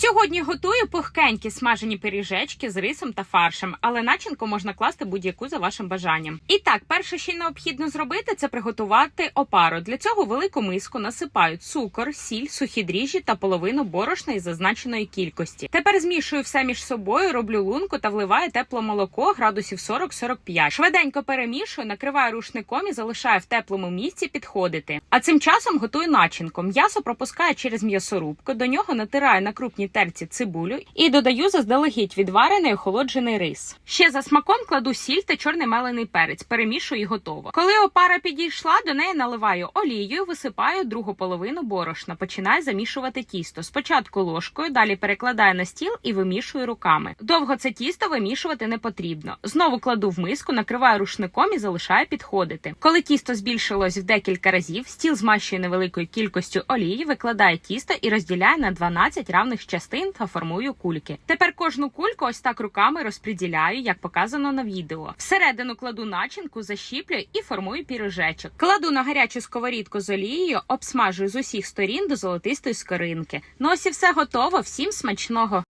Сьогодні готую пухкенькі смажені пиріжечки з рисом та фаршем, але начинку можна класти будь-яку за вашим бажанням. І так, перше, що необхідно зробити, це приготувати опару. Для цього велику миску насипаю цукор, сіль, сухі дріжджі та половину борошна із зазначеної кількості. Тепер змішую все між собою, роблю лунку та вливаю тепле молоко градусів 40-45. Швиденько перемішую, накриваю рушником і залишаю в теплому місці підходити. А цим часом готую начинку. М'ясо пропускаю через м'ясорубку, до нього натираю на крупній терці цибулю і додаю заздалегідь відварений охолоджений рис. Ще за смаком кладу сіль та чорний мелений перець, перемішую і готово. Коли опара підійшла, до неї наливаю олію, висипаю другу половину борошна. Починаю замішувати тісто. Спочатку ложкою, далі перекладаю на стіл і вимішую руками. Довго це тісто вимішувати не потрібно. Знову кладу в миску, накриваю рушником і залишаю підходити. Коли тісто збільшилось в декілька разів, стіл змащую невеликою кількістю олії, викладаю тісто і розділяю на 12 равних частин та формую кульки. Тепер кожну кульку ось так руками розподіляю, як показано на відео. Всередину кладу начинку, защіплюю і формую пірожечок. Кладу на гарячу сковорідку з олією, обсмажую з усіх сторін до золотистої скоринки. Ну ось і все готово. Всім смачного!